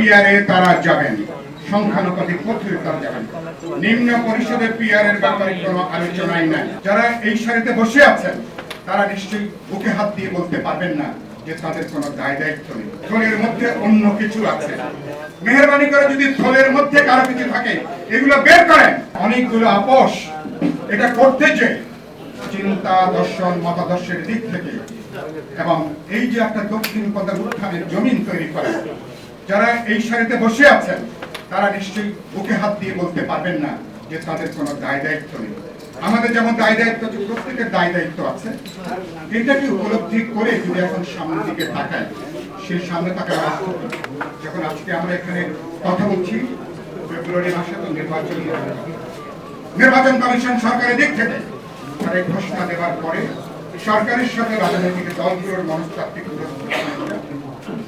পিয়ারে তারা যাবেন। সংখ্যানুপাতিক তারা যাবেন। নিম্ন পরিষদে পিয়ারের ব্যাপারে কোনো আলোচনাই নাই। যারা এই সারিতে বসে আছেন, তারা নিশ্চয়ই বুকে হাত দিয়ে বলতে পারবেন না যে তাদের কোনো দায় দায়িত্ব নেই। থলের মধ্যে অন্য কিছু আছে। মেহরবানি করে যদি থলের মধ্যে কারও কিছু থাকে, এগুলো বের করেন। অনেকগুলো আপোষ। এটা করতে যে চিন্তা, দর্শন, মতাদর্শের দিক থেকে। এবং এই যে একটা দক্ষিণ পথের উত্থানের জমিন তৈরি করা যারা এই সারিতে বসে আছেন, তারা নিশ্চয়ই বুকে হাত দিয়ে বলতে পারবেন না যে তাদের কোনো দায় দায়িত্ব নেই। আমাদের যেমন দায় দায়িত্ব আছে প্রত্যেকের দায় দায়িত্ব আছে এটাকে উপলব্ধি করে যদি এখন সামনের দিকে তাকাই সেই সামনে অর্থ যখন আজকে আমরা এখানে কথা বলছি, ফেব্রুয়ারি মাসে তো নির্বাচন নির্বাচন কমিশন সরকারের দিক থেকে তারা ঘোষণা দেওয়ার পরে সরকারের সাথে রাজনৈতিক দলগুলোর মনস্তাত্ত্বিক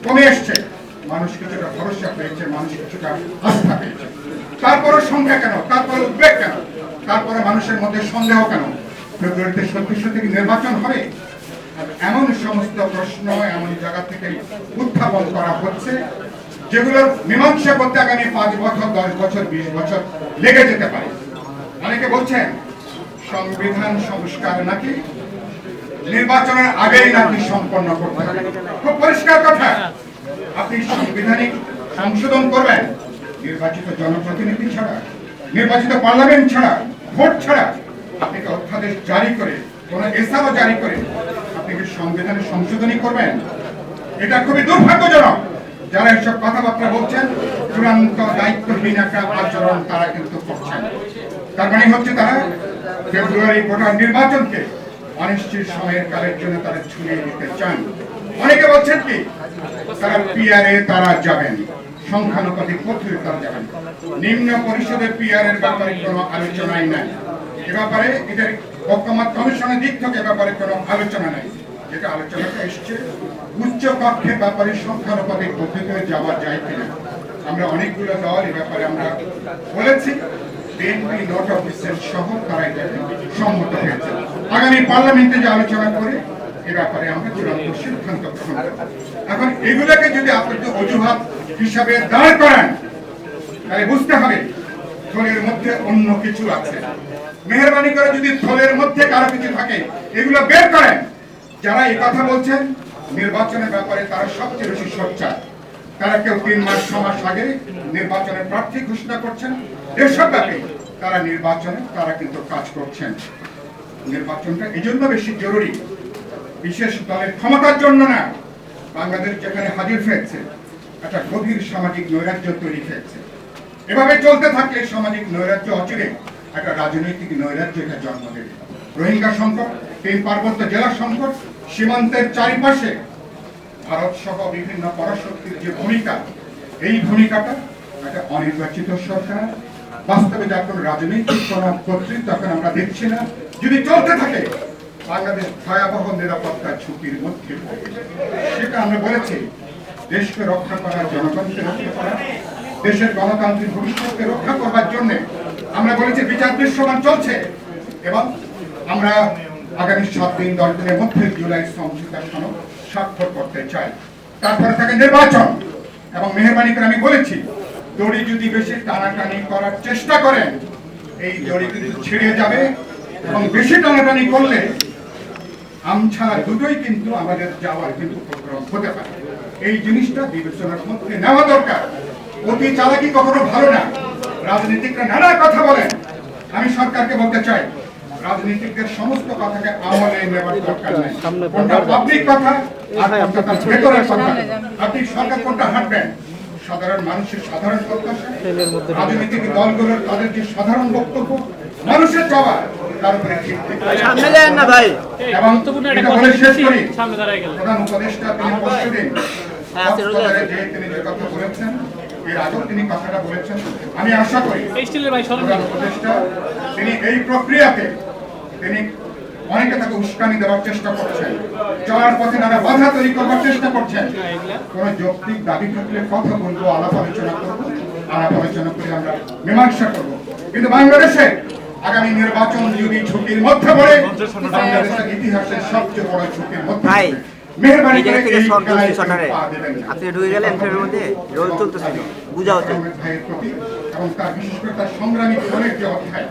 কমে এসছে। মানুষ কিছুটা ভরসা পেয়েছে মানুষ কিছুটা আস্থা পেয়েছে। তারপরে সংখ্যা কেন? তারপরে উদ্বেগ কেন? তারপরে মানুষের মধ্যে সন্দেহ কেন? ফেব্রুয়ারিতে সত্যি সত্যি কি নির্বাচন হবে? এমন সমস্ত প্রশ্ন, এমন জায়গা থেকে উত্থাপন করা হচ্ছে, যেগুলোর মীমাংসা করতে আগামী পাঁচ বছর, দশ বছর, বিশ বছর লেগে যেতে পারে। অনেকে বলছেন, সংবিধান সংস্কার নাকি? নির্বাচনের আগেই নাকি সম্পন্ন করতে হবে। খুব পরিষ্কার কথা। আপনি সাংবিধানিক সংশোধন করবেন। নির্বাচিত জনপ্রতিনিধি ছাড়া, নির্বাচিত পার্লামেন্ট ছাড়া, ভোট ছাড়া আপনি কি অধ্যাদেশ জারি করে, কোন এসআরও জারি করে আপনি কি সংবিধানের সংশোধনী করবেন? এটা খুবই দুর্ভাগ্যজনক। যারা এসব কথাবার্তা বলছেন, চূড়ান্ত দায়িত্বহীন একটা আচরণ তারা কিন্তু করছেন। তার মানে হচ্ছে তারা ফেব্রুয়ারি গোটা নির্বাচনকে অনিশ্চিত সময়ের কালের জন্য তারা ছুঁয়ে দিতে চান। অনেকে বলছেন কি, তারা পিয়ারে তারা যাবেন, সংখ্যানুপাতিক পদ্ধতি তারা যাবেন। নিম্ন পরিষদে পিয়ারের ব্যাপারে কোনো আলোচনাই নাই। এ ব্যাপারে এদের ঐক্যমত কমিশনের দিক থেকে ব্যাপারে কোনো আলোচনা নাই। যেটা আলোচনাটা এসছে, উচ্চ কক্ষের ব্যাপারে সংখ্যানুপাতিক পদ্ধতিতে যাওয়া যায় কিনা। আমরা অনেকগুলো দল এ ব্যাপারে আমরা বলেছি। বিএনপি নোট অফিসের সহ তারা সম্মত হয়েছে। আগামী পার্লামেন্টে যে আলোচনা করে ব্যাপারে আমরা চূড়ান্ত সিদ্ধান্ত গ্রহণ এখন এগুলোকে যদি আপনি অজুহাত হিসাবে দাঁড় করেন, তাহলে বুঝতে হবে থলের মধ্যে অন্য কিছু আছে। মেহরবানি করে যদি থলের মধ্যে কারও কিছু থাকে, এগুলো বের করেন। যারা এই কথা বলছেন, নির্বাচনের ব্যাপারে তারা সবচেয়ে বেশি সোচ্চার। তারা কেউ তিন মাস, ছ মাস আগে নির্বাচনের প্রার্থী ঘোষণা করছেন। দেশব্যাপী তারা নির্বাচনে তারা কিন্তু কাজ করছেন। নির্বাচনটা এই জন্য বেশি জরুরি বিশেষ দলের ক্ষমতার জন্য না, বাংলাদেশ যেখানে হাজির ফেলছে একটা গভীর সামাজিক নৈরাজ্য তৈরি হয়েছে। এভাবে চলতে থাকলে সামাজিক নৈরাজ্য অচিরে একটা রাজনৈতিক নৈরাজ্য এটা জন্ম দেবে। রোহিঙ্গা সংকট, তিন পার্বত্য জেলা সংকট, সীমান্তের চারিপাশে ভারত সহ বিভিন্ন পরাশক্তির যে ভূমিকা, এই ভূমিকাটা একটা অনির্বাচিত সরকার। বাস্তবে যার কোনো রাজনৈতিক কোনো কর্তৃত্ব এখন আমরা দেখছি না, যদি চলতে থাকে বাংলাদেশ ভয়াবহ নিরাপত্তা ঝুঁকির মধ্যে সেটা আমরা বলেছি, দেশকে রক্ষা করা জনগণকে রক্ষা করা, দেশের গণতান্ত্রিক ভবিষ্যৎকে রক্ষা করবার জন্য আমরা বলেছি, বিচার দৃশ্যমান চলছে। এবং আমরা আগামী সাত দিন, দশ দিনের মধ্যে জুলাই সমঝোতা সনদ স্বাক্ষর করতে চাই। তারপরে থাকে নির্বাচন। এবং মেহরবানি করে আমি বলেছি, দড়ি যদি বেশি টানাটানি করার চেষ্টা করেন, এই দড়ি কিন্তু ছিঁড়ে যাবে। এবং বেশি টানাটানি করলে আম ছাড়া দুটোই কিন্তু আমাদের যাওয়ার কিন্তু উপক্রম হতে পারে। এই জিনিসটা বিবেচনার মধ্যে নেওয়া দরকার। অতি চালাকি কখনো ভালো না। রাজনীতিকরা নানা কথা বলেন। আমি সরকারকে বলতে চাই রাজনীতিকদের সমস্ত কথাকে আমলে নেওয়ার দরকার নেই। কোনটা পাবলিক কথা আর কোনটা তার ভেতরের কথা? আপনি সরকার কোনটা হাঁটবেন? সাধারণ মানুষের সাধারণ প্রত্যাশা? রাজনৈতিক দলগুলোর তাদের যে সাধারণ বক্তব্য মানুষের জবাব। তার উপরে ঠিক ঠিক সামনে যান না ভাই। এবং গুরুত্বপূর্ণ একটা এটা কথা বলে শেষ করি। সামনে দাঁড়ায় গেল। প্রধান উপদেষ্টা তিনি পরশুদিন হ্যাঁ, সিরাজুল কক্সবাজারে যে তিনি যে কথা বলেছেন এর আগেও তিনি কথাটা বলেছেন। আমি আশা করি প্রধান উপদেষ্টা তিনি এই প্রক্রিয়াতে তিনি অনেকে তাকে উস্কানি দেওয়ার চেষ্টা করছেন। চলার পথে নানা বাধা তৈরি করবার চেষ্টা করছেন। কোন যৌক্তিক দাবি থাকলে কথা বলব আলাপ আলোচনা করব। আলাপ আলোচনা করে আমরা মীমাংসা করব। কিন্তু বাংলাদেশে আগামী নির্বাচন যদি ঝুঁকির মধ্যে পড়ে বাংলাদেশের ইতিহাসের সবচেয়ে বড় ঝুঁকির মধ্যে মেহরবানি করে এই শর্ট খেলায় করছি শটারে পা দেবেন না। আপনি ঢুকে গেলেন ফের মধ্যে রোল চলতেছিল বুঝা হচ্ছে আহমেদ ভাইয়ের প্রতি এবং তার বিশেষ করে তার সংগ্রামী জীবনের যে অধ্যায়